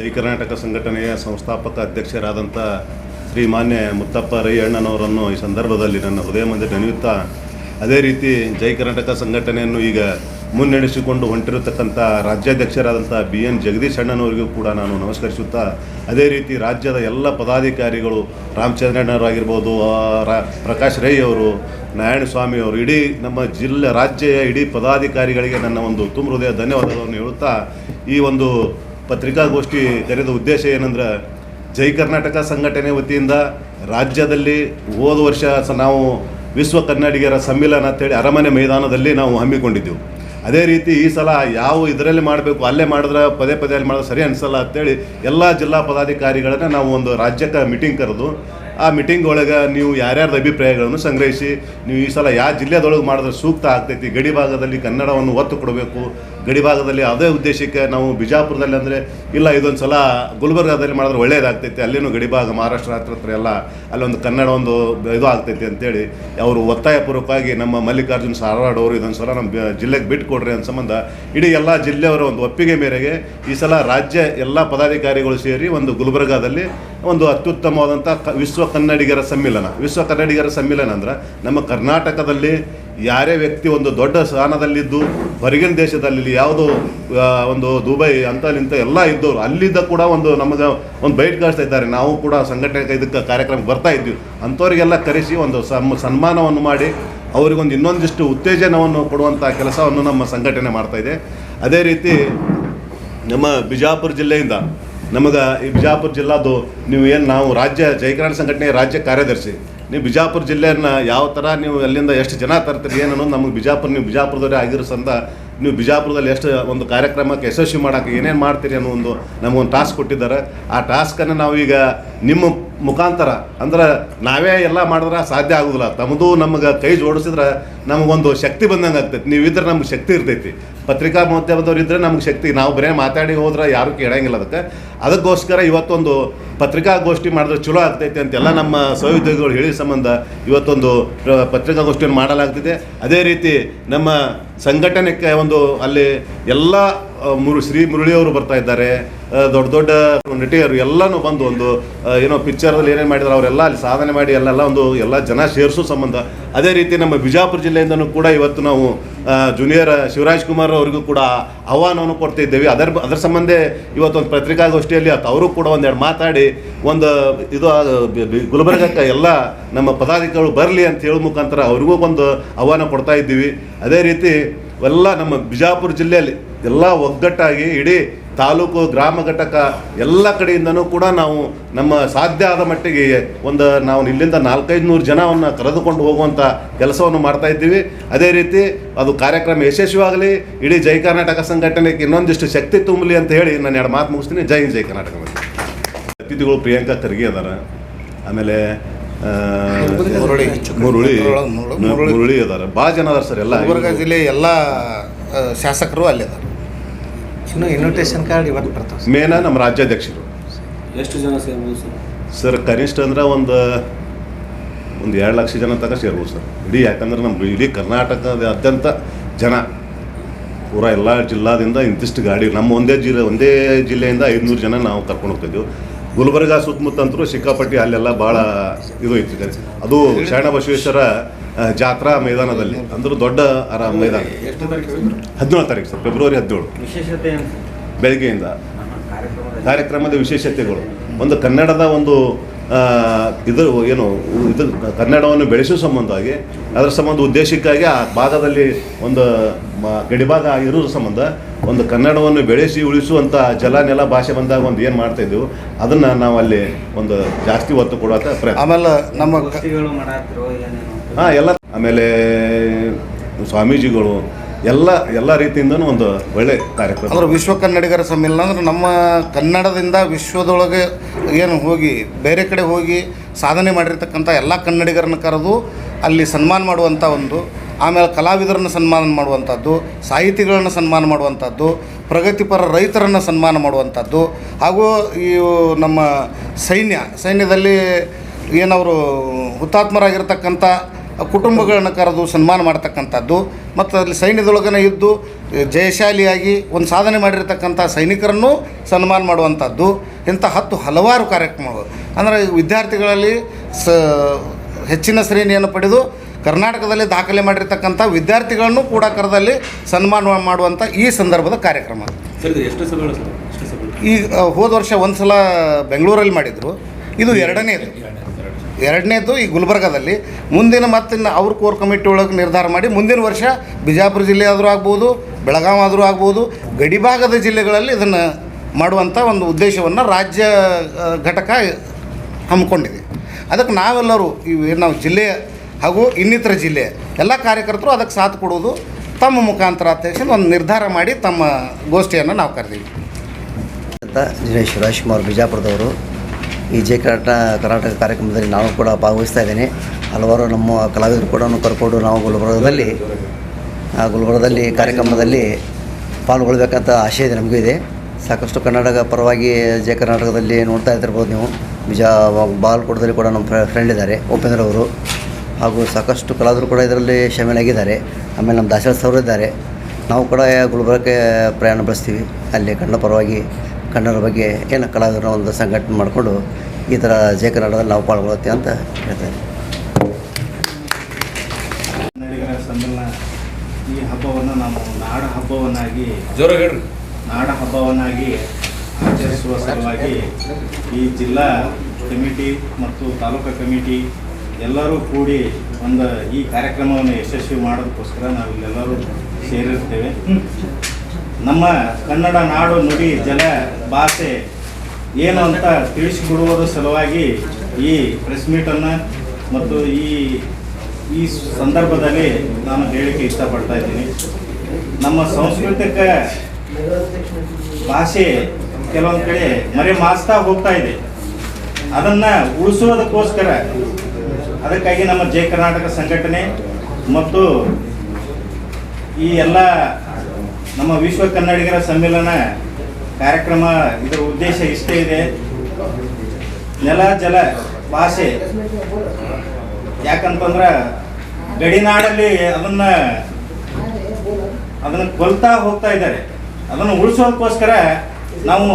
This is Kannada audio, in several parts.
ಜೈ ಕರ್ನಾಟಕ ಸಂಘಟನೆಯ ಸಂಸ್ಥಾಪಕ ಅಧ್ಯಕ್ಷರಾದಂಥ ಶ್ರೀಮಾನ್ಯ ಮುತ್ತಪ್ಪ ರೈಯಣ್ಣನವರನ್ನು ಈ ಸಂದರ್ಭದಲ್ಲಿ ನನ್ನ ಹೃದಯ ಮಂದಿ ನೆನೆಯುತ್ತಾ, ಅದೇ ರೀತಿ ಜೈ ಕರ್ನಾಟಕ ಸಂಘಟನೆಯನ್ನು ಈಗ ಮುನ್ನಡೆಸಿಕೊಂಡು ಹೊಂಟಿರತಕ್ಕಂಥ ರಾಜ್ಯಾಧ್ಯಕ್ಷರಾದಂಥ ಬಿ ಎನ್ ಜಗದೀಶ್ ಅಣ್ಣನವರಿಗೂ ಕೂಡ ನಾನು ನಮಸ್ಕರಿಸುತ್ತಾ, ಅದೇ ರೀತಿ ರಾಜ್ಯದ ಎಲ್ಲ ಪದಾಧಿಕಾರಿಗಳು ರಾಮಚಂದ್ರಣ್ಣವರಾಗಿರ್ಬೋದು ರಾ- ಪ್ರಕಾಶ್ ರೈ ಅವರು, ನಾರಾಯಣ ಸ್ವಾಮಿಯವರು ಇಡೀ ನಮ್ಮ ಜಿಲ್ಲೆ ರಾಜ್ಯ, ಇಡೀ ಪದಾಧಿಕಾರಿಗಳಿಗೆ ನನ್ನ ಒಂದು ತುಂಬ ಹೃದಯ ಧನ್ಯವಾದಗಳನ್ನು ಹೇಳುತ್ತಾ, ಈ ಒಂದು ಪತ್ರಿಕಾಗೋಷ್ಠಿ ಕರೆದ ಉದ್ದೇಶ ಏನಂದ್ರೆ ಜೈ ಕರ್ನಾಟಕ ಸಂಘಟನೆ ವತಿಯಿಂದ ರಾಜ್ಯದಲ್ಲಿ ಹೋದ ವರ್ಷ ಸ ನಾವು ವಿಶ್ವ ಕನ್ನಡಿಗರ ಸಮ್ಮಿಲನ ಅಂತೇಳಿ ಅರಮನೆ ಮೈದಾನದಲ್ಲಿ ನಾವು ಹಮ್ಮಿಕೊಂಡಿದ್ದೆವು. ಅದೇ ರೀತಿ ಈ ಸಲ ಯಾವ ಇದರಲ್ಲಿ ಮಾಡಬೇಕು, ಅಲ್ಲೇ ಮಾಡಿದ್ರೆ ಪದೇ ಪದೇ ಅಲ್ಲಿ ಮಾಡಿದ್ರೆ ಸರಿ ಅನಿಸಲ್ಲ ಅಂತೇಳಿ ಎಲ್ಲ ಜಿಲ್ಲಾ ಪದಾಧಿಕಾರಿಗಳನ್ನ ನಾವು ಒಂದು ರಾಜ್ಯಕ್ಕೆ ಮೀಟಿಂಗ್ ಕರೆದು, ಆ ಮೀಟಿಂಗ್ ಒಳಗೆ ನೀವು ಯಾರ್ಯಾರ್ದು ಅಭಿಪ್ರಾಯಗಳನ್ನು ಸಂಗ್ರಹಿಸಿ, ನೀವು ಈ ಸಲ ಯಾವ ಜಿಲ್ಲೆದೊಳಗೆ ಮಾಡಿದ್ರೆ ಸೂಕ್ತ ಆಗ್ತೈತಿ, ಗಡಿ ಭಾಗದಲ್ಲಿ ಕನ್ನಡವನ್ನು ಒತ್ತು ಕೊಡಬೇಕು ಗಡಿ ಭಾಗದಲ್ಲಿ ಅದೇ ಉದ್ದೇಶಕ್ಕೆ ನಾವು ಬಿಜಾಪುರದಲ್ಲಿ ಅಂದರೆ, ಇಲ್ಲ ಇದೊಂದು ಸಲ ಗುಲ್ಬರ್ಗಾದಲ್ಲಿ ಮಾಡಿದ್ರೆ ಒಳ್ಳೇದಾಗ್ತೈತಿ, ಅಲ್ಲಿನೂ ಗಡಿ ಭಾಗ ಮಹಾರಾಷ್ಟ್ರ ಹತ್ರ ಹತ್ರ ಎಲ್ಲ, ಅಲ್ಲೊಂದು ಕನ್ನಡ ಒಂದು ಇದು ಆಗ್ತೈತಿ ಅಂತೇಳಿ, ಅವರು ಒತ್ತಾಯಪೂರ್ವಕವಾಗಿ ನಮ್ಮ ಮಲ್ಲಿಕಾರ್ಜುನ್ ಸಾರವಾಡ್ ಅವರು ಇದೊಂದು ಸಲ ನಮ್ಮ ಜಿಲ್ಲೆಗೆ ಬಿಟ್ಕೊಡ್ರಿ ಅಂತ ಸಂಬಂಧ, ಇಡೀ ಎಲ್ಲ ಜಿಲ್ಲೆಯವರ ಒಂದು ಒಪ್ಪಿಗೆ ಮೇರೆಗೆ ಈ ಸಲ ರಾಜ್ಯ ಎಲ್ಲ ಪದಾಧಿಕಾರಿಗಳು ಸೇರಿ ಒಂದು ಗುಲ್ಬರ್ಗಾದಲ್ಲಿ ಒಂದು ಅತ್ಯುತ್ತಮವಾದಂಥ ಕ, ವಿಶ್ವ ಕನ್ನಡಿಗರ ಸಮ್ಮಿಲನ, ವಿಶ್ವ ಕನ್ನಡಿಗರ ಸಮ್ಮಿಲನ ಅಂದ್ರೆ, ನಮ್ಮ ಕರ್ನಾಟಕದಲ್ಲಿ ಯಾರೇ ವ್ಯಕ್ತಿ ಒಂದು ದೊಡ್ಡ ಸ್ಥಾನದಲ್ಲಿದ್ದು, ಹೊರಗಿನ ದೇಶದಲ್ಲಿ ಯಾವುದೋ ಒಂದು ದುಬೈ ಅಂತ ನಿಂತ ಎಲ್ಲ ಇದ್ದವರು ಅಲ್ಲಿದ್ದ ಕೂಡ ಒಂದು ನಮಗೆ ಒಂದು ಬೈಟ್ ಕಳಿಸ್ತಾ ಇದ್ದಾರೆ. ನಾವು ಕೂಡ ಸಂಘಟನೆ ಇದಕ್ಕೆ ಕಾರ್ಯಕ್ರಮಕ್ಕೆ ಬರ್ತಾ ಇದ್ವಿ ಅಂಥವರಿಗೆಲ್ಲ ಕರೆಸಿ ಒಂದು ಸಮ್ ಸನ್ಮಾನವನ್ನು ಮಾಡಿ, ಅವರಿಗೊಂದು ಇನ್ನೊಂದಿಷ್ಟು ಉತ್ತೇಜನವನ್ನು ಕೊಡುವಂಥ ಕೆಲಸವನ್ನು ನಮ್ಮ ಸಂಘಟನೆ ಮಾಡ್ತಾ ಇದೆ. ಅದೇ ರೀತಿ ನಮ್ಮ ಬಿಜಾಪುರ ಜಿಲ್ಲೆಯಿಂದ ನಮಗೆ ಈ ಬಿಜಾಪುರ ಜಿಲ್ಲಾದು ನೀವು ಏನು ನಾವು ರಾಜ್ಯ ಜೈಕರಣ ಸಂಘಟನೆ ರಾಜ್ಯ ಕಾರ್ಯದರ್ಶಿ ನೀವು ಬಿಜಾಪುರ ಜಿಲ್ಲೆಯನ್ನು ಯಾವ ಥರ ನೀವು ಅಲ್ಲಿಂದ ಎಷ್ಟು ಜನ ತರ್ತೀರಿ ಏನು ಅನ್ನೋದು ನಮಗೆ ಬಿಜಾಪುರ, ನೀವು ಬಿಜಾಪುರದವರೇ ಆಗಿರೋ ಸಂದ ನೀವು ಬಿಜಾಪುರದಲ್ಲಿ ಎಷ್ಟು ಒಂದು ಕಾರ್ಯಕ್ರಮಕ್ಕೆ ಯಶಸ್ವಿ ಮಾಡೋಕ್ಕೆ ಏನೇನು ಮಾಡ್ತೀರಿ ಅನ್ನೋ ಒಂದು ನಮಗೊಂದು ಟಾಸ್ಕ್ ಕೊಟ್ಟಿದ್ದಾರೆ. ಆ ಟಾಸ್ಕನ್ನು ನಾವು ಈಗ ನಿಮ್ಮ ಮುಖಾಂತರ. ಅಂದ್ರೆ ನಾವೇ ಎಲ್ಲ ಮಾಡಿದ್ರೆ ಸಾಧ್ಯ ಆಗೋದಿಲ್ಲ. ತಮ್ಮದು ನಮಗೆ ಕೈ ಜೋಡಿಸಿದ್ರೆ ನಮಗೊಂದು ಶಕ್ತಿ ಬಂದಂಗೆ ಆಗ್ತೈತಿ. ನೀವಿದ್ರೆ ನಮ್ಗೆ ಶಕ್ತಿ ಇರ್ತೈತಿ. ಪತ್ರಿಕಾ ಮಾಧ್ಯಮದವ್ರು ಇದ್ದರೆ ನಮ್ಗೆ ಶಕ್ತಿ. ನಾವು ಬರೇ ಮಾತಾಡಿ ಹೋದ್ರೆ ಯಾರು ಕೇಳಂಗಿಲ್ಲ ಅದಕ್ಕೆ. ಅದಕ್ಕೋಸ್ಕರ ಇವತ್ತೊಂದು ಪತ್ರಿಕಾಗೋಷ್ಠಿ ಮಾಡಿದ್ರೆ ಚಲೋ ಆಗ್ತೈತಿ ಅಂತೆಲ್ಲ ನಮ್ಮ ಸಹೋದ್ಯೋಗಿಗಳು ಹೇಳಿ ಸಂಬಂಧ ಇವತ್ತೊಂದು ಪತ್ರಿಕಾಗೋಷ್ಠಿಯನ್ನು ಮಾಡಲಾಗ್ತಿದೆ. ಅದೇ ರೀತಿ ನಮ್ಮ ಸಂಘಟನೆಗೆ ಒಂದು ಅಲ್ಲಿ ಎಲ್ಲ ಮುರು ಶ್ರೀ ಮುರಳಿಯವರು ಬರ್ತಾ ಇದ್ದಾರೆ. ದೊಡ್ಡ ದೊಡ್ಡ ನಟಿಯರು ಎಲ್ಲನೂ ಬಂದು ಒಂದು ಏನೋ ಪಿಕ್ಚರಲ್ಲಿ ಏನೇನು ಮಾಡಿದ್ರು, ಅವರೆಲ್ಲ ಅಲ್ಲಿ ಸಾಧನೆ ಮಾಡಿ ಅಲ್ಲೆಲ್ಲ ಒಂದು ಎಲ್ಲ ಜನ ಸೇರಿಸೋ ಸಂಬಂಧ. ಅದೇ ರೀತಿ ನಮ್ಮ ಬಿಜಾಪುರ ಜಿಲ್ಲೆಯಿಂದನೂ ಕೂಡ ಇವತ್ತು ನಾವು ಜೂನಿಯರ್ ಶಿವರಾಜ್ ಕುಮಾರ್ ಅವರಿಗೂ ಕೂಡ ಆಹ್ವಾನವನ್ನು ಕೊಡ್ತಾ ಇದ್ದೇವೆ. ಅದರ ಅದರ ಸಂಬಂಧ ಇವತ್ತೊಂದು ಪತ್ರಿಕಾಗೋಷ್ಠಿಯಲ್ಲಿ ಅದು ಅವರು ಕೂಡ ಒಂದೆರಡು ಮಾತಾಡಿ, ಒಂದು ಇದು ಗುಲ್ಬರ್ಗಕ್ಕೆ ಎಲ್ಲ ನಮ್ಮ ಪದಾಧಿಕಾರಿಗಳು ಬರಲಿ ಅಂತ ಹೇಳೋ ಮುಖಾಂತರ ಅವ್ರಿಗೂ ಒಂದು ಆಹ್ವಾನ ಕೊಡ್ತಾ ಇದ್ದೀವಿ. ಅದೇ ರೀತಿ ಎಲ್ಲ ನಮ್ಮ ಬಿಜಾಪುರ ಜಿಲ್ಲೆಯಲ್ಲಿ ಎಲ್ಲ ಒಗ್ಗಟ್ಟಾಗಿ ಇಡೀ ತಾಲೂಕು ಗ್ರಾಮ ಘಟಕ ಎಲ್ಲ ಕಡೆಯಿಂದನೂ ಕೂಡ ನಾವು ನಮ್ಮ ಸಾಧ್ಯ ಆದ ಮಟ್ಟಿಗೆ ಒಂದು ನಾವು ಇಲ್ಲಿಂದ ನಾಲ್ಕೈದು ನೂರು ಜನವನ್ನು ಕರೆದುಕೊಂಡು ಹೋಗುವಂಥ ಕೆಲಸವನ್ನು ಮಾಡ್ತಾ ಇದ್ದೀವಿ. ಅದೇ ರೀತಿ ಅದು ಕಾರ್ಯಕ್ರಮ ಯಶಸ್ವಿಯಾಗಲಿ. ಇಡೀ ಜೈ ಕರ್ನಾಟಕ ಸಂಘಟನೆಗೆ ಇನ್ನೊಂದಿಷ್ಟು ಶಕ್ತಿ ತುಂಬಲಿ ಅಂತ ಹೇಳಿ ನಾನು ಎರಡು ಮಾತು ಮುಗಿಸ್ತೀನಿ. ಜೈ ಜೈ ಕರ್ನಾಟಕ. ಅತಿಥಿಗಳು ಪ್ರಿಯಾಂಕಾ ಖರ್ಗೆ ಅದಾರ ಆಮೇಲೆ ಮುರುಳಿ. ಅದಾರ ಭಾಳ ಜನ ಅದಾರ ಸರ್ ಎಲ್ಲ ಜಿಲ್ಲೆ ಎಲ್ಲ ಶಾಸಕರು ಅಲ್ಲಿದ್ದಾರೆ ಇನ್ನು ಇನ್ವಿಟೇಷನ್ ಕಾರ್ಡ್ ಇವತ್ತು ಬರ್ತಾವೆ ಮೇನ ನಮ್ಮ ರಾಜ್ಯಾಧ್ಯಕ್ಷರು. ಎಷ್ಟು ಜನ ಸೇರ್ಬೋದು ಸರ್? ಸರ್ ಕನಿಷ್ಠ ಅಂದ್ರೆ ಒಂದು ಒಂದು ಎರಡು ಲಕ್ಷ ಜನ ತನಕ ಸೇರ್ಬೋದು ಸರ್. ಇಡೀ ಯಾಕಂದ್ರೆ ನಮ್ಮ ಇಡೀ ಕರ್ನಾಟಕದಾದ್ಯಂತ ಜನ. ಪೂರ ಎಲ್ಲ ಜಿಲ್ಲಾದಿಂದ ಇಂತಿಷ್ಟು ಗಾಡಿ ನಮ್ಮ ಒಂದೇ ಜಿಲ್ಲೆ ಒಂದೇ ಜಿಲ್ಲೆಯಿಂದ ಐದುನೂರು ಜನ ನಾವು ಕರ್ಕೊಂಡು ಹೋಗ್ತಿದ್ದೆವು ಗುಲ್ಬರ್ಗ ಸುತ್ತಮುತ್ತ ಅಂತರೂ ಸಿಕ್ಕಾಪಟ್ಟಿ ಅಲ್ಲೆಲ್ಲ ಭಾಳ ಇದು ಐತಿ ಅದು ಶರಣ ಬಸವೇಶ್ವರ ಜಾತ್ರಾ ಮೈದಾನದಲ್ಲಿ ಅಂದ್ರೆ ದೊಡ್ಡ ಅರ ಮೈದಾನ. ಹದಿನೇಳು ತಾರೀಕು ಸರ್ ಫೆಬ್ರವರಿ ಹದಿನೇಳು. ಬೆಳಗ್ಗೆಯಿಂದ. ಕಾರ್ಯಕ್ರಮದ ಕಾರ್ಯಕ್ರಮದ ವಿಶೇಷತೆಗಳು. ಒಂದು ಕನ್ನಡದ ಒಂದು ಇದು ಏನು ಇದು ಕನ್ನಡವನ್ನು ಬೆಳೆಸುವ ಸಂಬಂಧವಾಗಿ ಅದರ ಸಂಬಂಧ ಉದ್ದೇಶಕ್ಕಾಗಿ ಆ ಭಾಗದಲ್ಲಿ ಒಂದು ಮ- ಗಡಿಭಾಗ ಇರೋ ಸಂಬಂಧ ಒಂದು ಕನ್ನಡವನ್ನು ಬೆಳೆಸಿ ಉಳಿಸುವಂಥ ಜಲ ನೆಲ ಭಾಷೆ ಬಂದಾಗ ಒಂದು ಏನು ಮಾಡ್ತಾ ಇದ್ದೀವಿ ಅದನ್ನು ನಾವು ಅಲ್ಲಿ ಒಂದು ಜಾಸ್ತಿ ಒತ್ತು ಕೊಡುವಂಥ ಪ್ರಯತ್ನ. ಆಮೇಲೆ ನಮ್ಮ ಹಾಂ, ಎಲ್ಲ ಆಮೇಲೆ ಸ್ವಾಮೀಜಿಗಳು ಎಲ್ಲ ಎಲ್ಲ ರೀತಿಯಿಂದನೂ ಒಂದು ಒಳ್ಳೆ ಕಾರ್ಯಕ್ರಮ. ಅಂದ್ರೆ ವಿಶ್ವ ಕನ್ನಡಿಗರ ಸಮ್ಮೇಳನ ಅಂದ್ರೆ ನಮ್ಮ ಕನ್ನಡದಿಂದ ವಿಶ್ವದೊಳಗೆ ಏನು ಹೋಗಿ, ಬೇರೆ ಕಡೆ ಹೋಗಿ ಸಾಧನೆ ಮಾಡಿರ್ತಕ್ಕಂಥ ಎಲ್ಲ ಕನ್ನಡಿಗರನ್ನ ಕರೆದು ಅಲ್ಲಿ ಸನ್ಮಾನ ಮಾಡುವಂಥ ಒಂದು, ಆಮೇಲೆ ಕಲಾವಿದರನ್ನು ಸನ್ಮಾನ ಮಾಡುವಂಥದ್ದು, ಸಾಹಿತಿಗಳನ್ನು ಸನ್ಮಾನ ಮಾಡುವಂಥದ್ದು, ಪ್ರಗತಿಪರ ರೈತರನ್ನು ಸನ್ಮಾನ ಮಾಡುವಂಥದ್ದು, ಹಾಗೂ ಈ ನಮ್ಮ ಸೈನ್ಯ, ಸೈನ್ಯದಲ್ಲಿ ಏನವರು ಹುತಾತ್ಮರಾಗಿರ್ತಕ್ಕಂಥ ಕುಟುಂಬಗಳನ್ನ ಕರೆದು ಸನ್ಮಾನ ಮಾಡ್ತಕ್ಕಂಥದ್ದು ಮತ್ತು ಅಲ್ಲಿ ಸೈನ್ಯದೊಳಗನ ಇದ್ದು ಜಯಶಾಲಿಯಾಗಿ ಒಂದು ಸಾಧನೆ ಮಾಡಿರ್ತಕ್ಕಂಥ ಸೈನಿಕರನ್ನು ಸನ್ಮಾನ ಮಾಡುವಂಥದ್ದು ಇಂಥ ಹತ್ತು ಹಲವಾರು ಕಾರ್ಯಕ್ರಮಗಳು. ಅಂದರೆ ವಿದ್ಯಾರ್ಥಿಗಳಲ್ಲಿ ಸ ಹೆಚ್ಚಿನ ಶ್ರೇಣಿಯನ್ನು ಪಡೆದು ಕರ್ನಾಟಕದಲ್ಲಿ ದಾಖಲೆ ಮಾಡಿರ್ತಕ್ಕಂಥ ವಿದ್ಯಾರ್ಥಿಗಳನ್ನು ಕೂಡ ಕರೆದಲ್ಲಿ ಸನ್ಮಾನ ಮಾಡುವಂಥ ಈ ಸಂದರ್ಭದ ಕಾರ್ಯಕ್ರಮ. ಈಗ ಹೋದ ವರ್ಷ ಒಂದು ಸಲ ಬೆಂಗಳೂರಲ್ಲಿ ಮಾಡಿದರು. ಇದು ಎರಡನೇದು. ಎರಡನೇದು ಈ ಗುಲ್ಬರ್ಗಾದಲ್ಲಿ. ಮುಂದಿನ ಮತ್ತಿನ್ನು ಅವ್ರ ಕೋರ್ ಕಮಿಟಿ ಒಳಗೆ ನಿರ್ಧಾರ ಮಾಡಿ ಮುಂದಿನ ವರ್ಷ ಬಿಜಾಪುರ ಜಿಲ್ಲೆ ಆದರೂ ಆಗ್ಬೋದು ಬೆಳಗಾವಿ ಆದರೂ ಆಗ್ಬೋದು ಗಡಿಭಾಗದ ಜಿಲ್ಲೆಗಳಲ್ಲಿ ಇದನ್ನು ಮಾಡುವಂಥ ಒಂದು ಉದ್ದೇಶವನ್ನು ರಾಜ್ಯ ಘಟಕ ಹಮ್ಮಿಕೊಂಡಿದೆ. ಅದಕ್ಕೆ ನಾವೆಲ್ಲರೂ ಇವು ನಾವು ಜಿಲ್ಲೆಯ ಹಾಗೂ ಇನ್ನಿತರ ಜಿಲ್ಲೆ ಎಲ್ಲ ಕಾರ್ಯಕರ್ತರು ಅದಕ್ಕೆ ಸಾಥ್ ಕೊಡೋದು ತಮ್ಮ ಮುಖಾಂತರ ಅಧ್ಯಕ್ಷ ಒಂದು ನಿರ್ಧಾರ ಮಾಡಿ ತಮ್ಮ ಗೋಷ್ಠಿಯನ್ನು ನಾವು ಕರೆದೀವಿ. ಅಂತ ದಿನೇಶ್ ರಾಜ್ಕುಮಾರ್ ಬಿಜಾಪುರದವರು ಈ ಜೆ ಕರ್ನಾಟಕ ಕರ್ನಾಟಕ ಕಾರ್ಯಕ್ರಮದಲ್ಲಿ ನಾನು ಕೂಡ ಭಾಗವಹಿಸ್ತಾ ಇದ್ದೇನೆ. ಹಲವಾರು ನಮ್ಮ ಕಲಾವಿದರು ಕೂಡ ಕರ್ಕೊಂಡು ನಾವು ಗುಲ್ಬರ್ಗದಲ್ಲಿ, ಆ ಗುಲ್ಬರ್ಗದಲ್ಲಿ ಕಾರ್ಯಕ್ರಮದಲ್ಲಿ ಪಾಲ್ಗೊಳ್ಬೇಕಂತ ಆಶಯ ಇದೆ, ನಮಗೂ ಇದೆ. ಸಾಕಷ್ಟು ಕರ್ನಾಟಕ ಪರವಾಗಿ ಜೆ ಕರ್ನಾಟಕದಲ್ಲಿ ನೋಡ್ತಾ ಇದ್ದಿರ್ಬೋದು ನೀವು. ಬಿಜಾ ಬಾಲ್ಕೋಟದಲ್ಲಿ ಕೂಡ ನಮ್ಮ ಫ್ರೆಂಡ್ ಇದ್ದಾರೆ, ಉಪೇಂದ್ರ ಅವರು. ಹಾಗೂ ಸಾಕಷ್ಟು ಕಲಾವಿದರು ಕೂಡ ಇದರಲ್ಲಿ ಶಾಮೀಲಾಗಿದ್ದಾರೆ. ಆಮೇಲೆ ನಮ್ಮ ದಾಸರ ಸೌರಿದ್ದಾರೆ ಇದ್ದಾರೆ. ನಾವು ಕೂಡ ಗುಲ್ಬರ್ಗಕ್ಕೆ ಪ್ರಯಾಣ ಬೆಳೆಸ್ತೀವಿ. ಅಲ್ಲಿ ಕನ್ನಡ ಪರವಾಗಿ ಕನ್ನಡ ಬಗ್ಗೆ ಏನು ಕಲಾವಿದರ ಒಂದು ಸಂಘಟನೆ ಮಾಡಿಕೊಂಡು ಈ ಥರ ಜಯ ಕನ್ನಡದಲ್ಲಿ ನಾವು ಪಾಲ್ಗೊಳ್ಳುತ್ತೆ ಅಂತ ಹೇಳ್ತಾರೆ ಕನ್ನಡಿಗರ ಸಮ್ಮೇಳನ ಈ ಹಬ್ಬವನ್ನು ನಾವು ನಾಡ ಹಬ್ಬವನ್ನಾಗಿ ನಾಡ ಹಬ್ಬವನ್ನಾಗಿ ಆಚರಿಸುವ ಸಲುವಾಗಿ ಈ ಜಿಲ್ಲಾ ಕಮಿಟಿ ಮತ್ತು ತಾಲೂಕು ಕಮಿಟಿ ಎಲ್ಲರೂ ಕೂಡಿ ಒಂದು ಈ ಕಾರ್ಯಕ್ರಮವನ್ನು ಯಶಸ್ವಿ ಮಾಡೋದಕ್ಕೋಸ್ಕರ ನಾವು ಇಲ್ಲೆಲ್ಲರೂ ಸೇರಿರ್ತೇವೆ. ನಮ್ಮ ಕನ್ನಡ ನಾಡು, ನುಡಿ, ಜಲ, ಭಾಷೆ ಏನು ಅಂತ ತಿಳಿಸಿಕೊಡುವುದರ ಸಲುವಾಗಿ ಈ ಪ್ರೆಸ್ ಮೀಟನ್ನು ಮತ್ತು ಈ ಈ ಸಂದರ್ಭದಲ್ಲಿ ನಾನು ಹೇಳಿಕೆ ಇಷ್ಟಪಡ್ತಾ ಇದ್ದೀನಿ. ನಮ್ಮ ಸಾಂಸ್ಕೃತಿಕ ಭಾಷೆ ಕೆಲವೊಂದು ಕಡೆ ಮರೆ ಮಾಸ್ತಾ ಹೋಗ್ತಾ ಇದೆ. ಅದನ್ನು ಉಳಿಸುವುದಕ್ಕೋಸ್ಕರ ಅದಕ್ಕಾಗಿ ನಮ್ಮ ಜಯ ಕರ್ನಾಟಕ ಸಂಘಟನೆ ಮತ್ತು ಈ ಎಲ್ಲ ನಮ್ಮ ವಿಶ್ವ ಕನ್ನಡಿಗರ ಸಮ್ಮೇಳನ ಕಾರ್ಯಕ್ರಮ ಇದರ ಉದ್ದೇಶ ಇಷ್ಟೇ ಇದೆ. ನೆಲ, ಜಲ, ಭಾಷೆ. ಯಾಕಂತಂದ್ರ ಗಡಿನಾಡಲ್ಲಿ ಅದನ್ನ ಅದನ್ನ ಕೊಲ್ತಾ ಹೋಗ್ತಾ ಇದ್ದಾರೆ. ಅದನ್ನು ಉಳಿಸೋದಕ್ಕೋಸ್ಕರ ನಾವು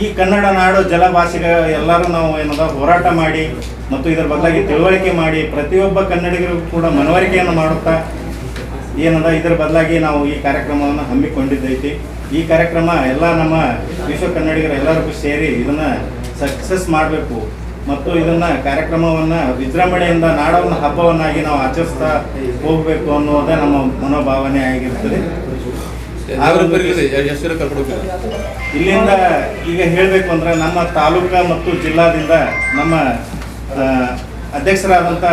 ಈ ಕನ್ನಡ ನಾಡು, ಜಲ ಭಾಷೆಗ ಎಲ್ಲರೂ ನಾವು ಏನದ ಹೋರಾಟ ಮಾಡಿ ಮತ್ತು ಇದರ ಬದಲಾಗಿ ತಿಳುವಳಿಕೆ ಮಾಡಿ ಪ್ರತಿಯೊಬ್ಬ ಕನ್ನಡಿಗರು ಕೂಡ ಮನವರಿಕೆಯನ್ನು ಮಾಡುತ್ತಾ ಏನದ ಇದರ ಬದಲಾಗಿ ನಾವು ಈ ಕಾರ್ಯಕ್ರಮವನ್ನು ಹಮ್ಮಿಕೊಂಡಿದ್ದೈತಿ. ಈ ಕಾರ್ಯಕ್ರಮ ಎಲ್ಲ ನಮ್ಮ ವಿಶ್ವ ಕನ್ನಡಿಗರು ಎಲ್ಲರಿಗೂ ಸೇರಿ ಇದನ್ನ ಸಕ್ಸಸ್ ಮಾಡಬೇಕು. ಮತ್ತು ಇದನ್ನ ಕಾರ್ಯಕ್ರಮವನ್ನ ವಿಜೃಂಭಣೆಯಿಂದ ನಾಡವನ್ನು ಹಬ್ಬವನ್ನಾಗಿ ನಾವು ಆಚರಿಸ್ತಾ ಹೋಗಬೇಕು ಅನ್ನೋದೇ ನಮ್ಮ ಮನೋಭಾವನೆ ಆಗಿರ್ತದೆ. ಇಲ್ಲಿಂದ ಈಗ ಹೇಳಬೇಕು ಅಂದ್ರೆ ನಮ್ಮ ತಾಲೂಕಾ ಮತ್ತು ಜಿಲ್ಲಾದಿಂದ ನಮ್ಮ ಅಧ್ಯಕ್ಷರಾದಂಥ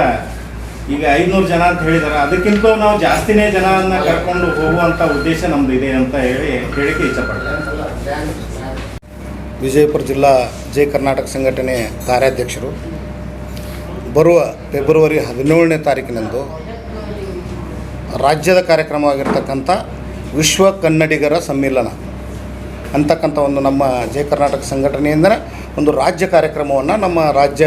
ಈಗ ಐದುನೂರು ಜನ ಅಂತ ಹೇಳಿದಾರೆ. ಅದಕ್ಕಿಂತ ನಾವು ಜಾಸ್ತಿನೇ ಜನರನ್ನ ಕರ್ಕೊಂಡು ಹೋಗುವಂತ ಉದ್ದೇಶ ನಮ್ದು ಇದೆ ಅಂತ ಹೇಳಿ ಹೇಳಿಕೆ ಇಷ್ಟಪಡ್ತೇನೆ ವಿಜಯಪುರ ಜಿಲ್ಲಾ ಜೈ ಕರ್ನಾಟಕ ಸಂಘಟನೆ ಕಾರ್ಯಾಧ್ಯಕ್ಷರು, ಬರುವ ಫೆಬ್ರವರಿ ಹದಿನೇಳನೇ ತಾರೀಕಿನಂದು ರಾಜ್ಯದ ಕಾರ್ಯಕ್ರಮವಾಗಿರ್ತಕ್ಕಂಥ ವಿಶ್ವ ಕನ್ನಡಿಗರ ಸಮ್ಮೇಳನ ಅಂತಕ್ಕಂಥ ಒಂದು ನಮ್ಮ ಜಯ ಕರ್ನಾಟಕ ಸಂಘಟನೆಯಿಂದ ಒಂದು ರಾಜ್ಯ ಕಾರ್ಯಕ್ರಮವನ್ನು ನಮ್ಮ ರಾಜ್ಯ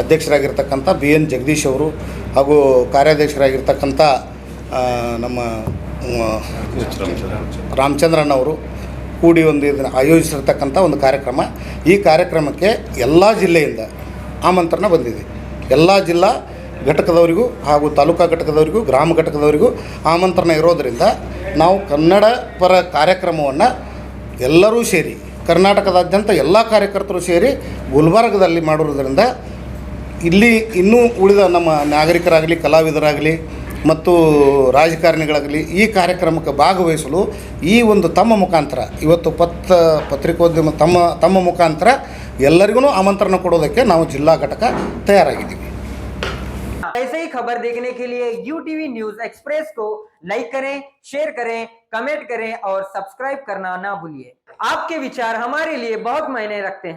ಅಧ್ಯಕ್ಷರಾಗಿರ್ತಕ್ಕಂಥ ಬಿ ಎನ್ ಜಗದೀಶ್ ಅವರು ಹಾಗೂ ಕಾರ್ಯಾಧ್ಯಕ್ಷರಾಗಿರ್ತಕ್ಕಂಥ ನಮ್ಮ ರಾಮಚಂದ್ರನವರು ಕೂಡಿ ಒಂದು ಇದನ್ನು ಆಯೋಜಿಸಿರ್ತಕ್ಕಂಥ ಒಂದು ಕಾರ್ಯಕ್ರಮ. ಈ ಕಾರ್ಯಕ್ರಮಕ್ಕೆ ಎಲ್ಲ ಜಿಲ್ಲೆಯಿಂದ ಆಮಂತ್ರಣ ಬಂದಿದೆ. ಎಲ್ಲ ಜಿಲ್ಲಾ ಘಟಕದವರಿಗೂ ಹಾಗೂ ತಾಲೂಕಾ ಘಟಕದವರಿಗೂ, ಗ್ರಾಮ ಘಟಕದವರಿಗೂ ಆಮಂತ್ರಣ ಇರೋದರಿಂದ ನಾವು ಕನ್ನಡ ಪರ ಕಾರ್ಯಕ್ರಮವನ್ನು ಎಲ್ಲರೂ ಸೇರಿ, ಕರ್ನಾಟಕದಾದ್ಯಂತ ಎಲ್ಲ ಕಾರ್ಯಕರ್ತರು ಸೇರಿ ಗುಲ್ಬರ್ಗದಲ್ಲಿ ಮಾಡಿರೋದ್ರಿಂದ ಇಲ್ಲಿ ಇನ್ನೂ ಉಳಿದ ನಮ್ಮ ನಾಗರಿಕರಾಗಲಿ ಕಲಾವಿದರಾಗಲಿ ಮತ್ತು ರಾಜಕಾರಣಿಗಳಾಗಲಿ ಈ ಕಾರ್ಯಕ್ರಮಕ್ಕೆ ಭಾಗವಹಿಸಲು ಈ ಒಂದು ತಮ್ಮ ಮುಖಾಂತರ ಇವತ್ತು ಪತ್ರ ಪತ್ರಿಕೋದ್ಯಮ ತಮ್ಮ ತಮ್ಮ ಮುಖಾಂತರ ಎಲ್ಲರಿಗೂ ಆಮಂತ್ರಣ ಕೊಡೋದಕ್ಕೆ ನಾವು ಜಿಲ್ಲಾ ಘಟಕ ತಯಾರಾಗಿದ್ದೀವಿ ऐसे ही खबर देखने के लिए यू टीवी न्यूज एक्सप्रेस को लाइक करें शेयर करें कमेंट करें और सब्सक्राइब करना ना भूलिए आपके विचार हमारे लिए बहुत मायने रखते हैं